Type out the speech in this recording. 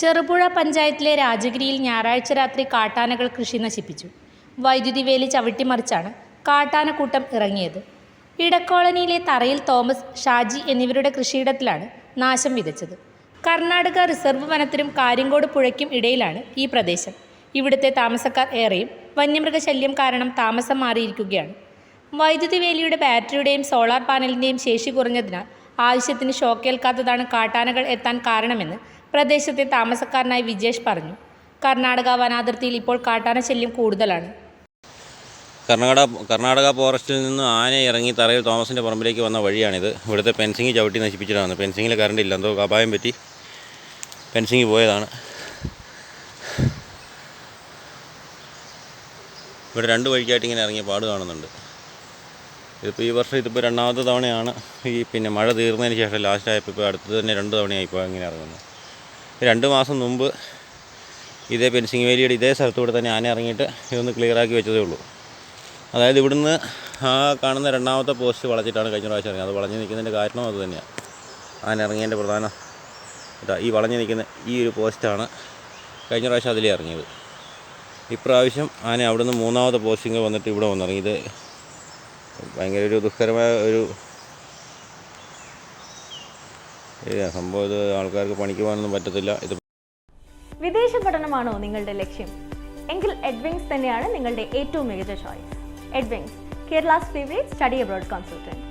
ചെറുപുഴ പഞ്ചായത്തിലെ രാജഗിരിയിൽ ഞായറാഴ്ച രാത്രി കാട്ടാനകൾ കൃഷി നശിപ്പിച്ചു. വൈദ്യുതി വേലി ചവിട്ടിമറിച്ചാണ് കാട്ടാനക്കൂട്ടം ഇറങ്ങിയത്. ഇടക്കോളനിയിലെ തറയിൽ തോമസ് ഷാജി എന്നിവരുടെ കൃഷിയിടത്തിലാണ് നാശം വിതച്ചത്. കർണാടക റിസർവ് വനത്തിനും കാര്യങ്കോട് പുഴയ്ക്കും ഇടയിലാണ് ഈ പ്രദേശം. ഇവിടുത്തെ താമസക്കാർ ഏറെയും വന്യമൃഗശല്യം കാരണം താമസം മാറിയിരിക്കുകയാണ്. വൈദ്യുതി വേലിയുടെ ബാറ്ററിയുടെയും സോളാർ പാനലിന്റെയും ശേഷി കുറഞ്ഞതിനാൽ ആവശ്യത്തിന് ഷോക്കേൽക്കാത്തതാണ് കാട്ടാനകൾ എത്താൻ കാരണമെന്ന് പ്രദേശത്തെ താമസക്കാരനായ വിജേഷ് പറഞ്ഞു. കർണാടക വനാതിർത്തിയിൽ ഇപ്പോൾ കാട്ടാന ശല്യം കൂടുതലാണ്. കർണാടക കർണാടക ഫോറസ്റ്റിൽ നിന്ന് ആന ഇറങ്ങി തറയിൽ തോമസിന്റെ പറമ്പിലേക്ക് വന്ന വഴിയാണിത്. ഇവിടുത്തെ പെൻസിങ് ചവിട്ടി നശിപ്പിച്ചിട്ടാണ്. പെൻസിങ്ങിൽ കറണ്ട് ഇല്ല. എന്തോ അപായം പറ്റി പെൻസിങ് പോയതാണ്. ഇവിടെ രണ്ട് വഴിക്കായിട്ട് ഇങ്ങനെ ഇറങ്ങിയ പാട് കാണുന്നുണ്ട്. ഇതിപ്പോൾ ഈ വർഷം ഇതിപ്പോൾ രണ്ടാമത്തെ തവണയാണ് ഈ പിന്നെ മഴ തീർന്നതിന് ശേഷം ലാസ്റ്റായപ്പോൾ ഇപ്പോൾ അടുത്തത് തന്നെ രണ്ട് തവണയായി ഇപ്പോൾ ഇങ്ങനെ ഇറങ്ങുന്നത് രണ്ട് മാസം മുമ്പ് ഇതേ പെൻസിങ് വേലിയുടെ ഇതേ സ്ഥലത്തൂടെ തന്നെ ആന ഇറങ്ങിയിട്ട് ഇതൊന്ന് ക്ലിയറാക്കി വെച്ചതേ ഉള്ളൂ. അതായത് ഇവിടുന്ന് ആ കാണുന്ന രണ്ടാമത്തെ പോസ്റ്റ് വളച്ചിട്ടാണ് കഴിഞ്ഞ പ്രാവശ്യം ഇറങ്ങിയത്. അത് വളഞ്ഞ് നിൽക്കുന്നതിന്റെ കാരണം അത് തന്നെയാണ് ആന ഇറങ്ങിയതിന്റെ പ്രധാന ഇതാ ഈ വളഞ്ഞ് നിൽക്കുന്ന ഈ ഒരു പോസ്റ്റാണ് കഴിഞ്ഞ പ്രാവശ്യം അതിലേ ഇറങ്ങിയത്. ഇപ്രാവശ്യം ആന അവിടുന്ന് മൂന്നാമത്തെ പോസ്റ്റിങ് വന്നിട്ട് ഇവിടെ വന്നിറങ്ങി. ഇത് ഭയങ്കര ഒരു ദുഃഖകരമായ ഒരു സംഭവം ആൾക്കാർക്ക് പണിക്ക് പോകാനൊന്നും പറ്റത്തില്ല. ഇത് വിദേശ പഠനമാണോ നിങ്ങളുടെ ലക്ഷ്യം? എങ്കിൽ എഡ്വിങ്സ് തന്നെയാണ് നിങ്ങളുടെ ഏറ്റവും മികച്ച choice Edwings Kerala's favourite study abroad consultant